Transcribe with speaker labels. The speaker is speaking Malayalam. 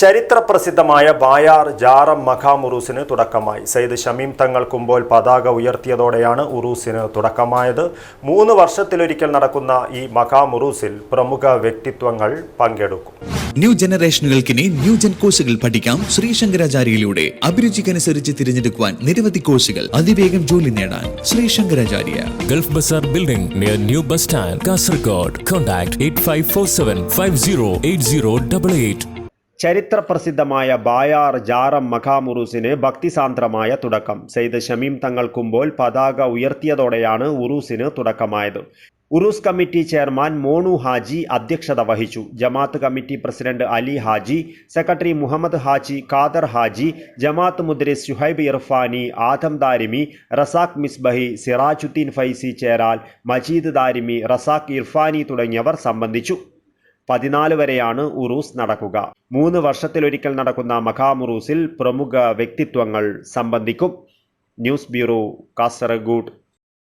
Speaker 1: ചരിത്രപ്രസിദ്ധമായ ബായാർ ജാറം മഖാം ഉറൂസിന് തുടക്കമായി. സയ്യിദ് ഷമീം തങ്ങൾ കുമ്പോൾ പതാക ഉയർത്തിയതോടെയാണ് ഉറൂസിന് തുടക്കമായത്. മൂന്ന് വർഷത്തിലൊരിക്കൽ നടക്കുന്ന ഈ മഖാം ഉറൂസിൽ പ്രമുഖ വ്യക്തിത്വങ്ങൾ പങ്കെടുക്കും.
Speaker 2: ന്യൂ ജനറേഷനുകൾക്കിനി ന്യൂ ജെൻ കോഴ്സുകൾ പഠിക്കാം ശ്രീശങ്കരാചാര്യയിലൂടെ. അഭിരുചിക്കനുസരിച്ച് തിരഞ്ഞെടുക്കുവാൻ നിരവധി കോഴ്സുകൾ അതിവേഗം ജോലി നേടാൻ Sree Sankaracharya.
Speaker 3: Gulf Bazaar Building near New Bus Stand, Kasargod. Contact 8547 508088.
Speaker 1: ചരിത്രപ്രസിദ്ധമായ ബായാർ ജാറം മഖാമുറൂസിന് ഭക്തിസാന്ദ്രമായ തുടക്കം. സെയ്ദ് ഷമീം തങ്ങൾ കുമ്പോൾ പതാക ഉയർത്തിയതോടെയാണ് ഉറൂസിന് തുടക്കമായത്. ഉറൂസ് കമ്മിറ്റി ചെയർമാൻ മോണു ഹാജി അധ്യക്ഷത വഹിച്ചു. Jamaat committee president Ali Haji secretary Muhammad Haji Khader Haji Jamaat മുദ്രി Suhaib Irfani Adam Darimi Razak Misbahi Sirajuddin Faizy Cheral Majeed Darimi Razak Irfani തുടങ്ങിയവർ സംബന്ധിച്ചു. പതിനാല് വരെയാണ് ഉറൂസ് നടക്കുക. മൂന്ന് വർഷത്തിലൊരിക്കൽ നടക്കുന്ന മഖാമുറൂസിൽ പ്രമുഖ വ്യക്തിത്വങ്ങൾ സംബന്ധിക്കും. News bureau Kasaragod.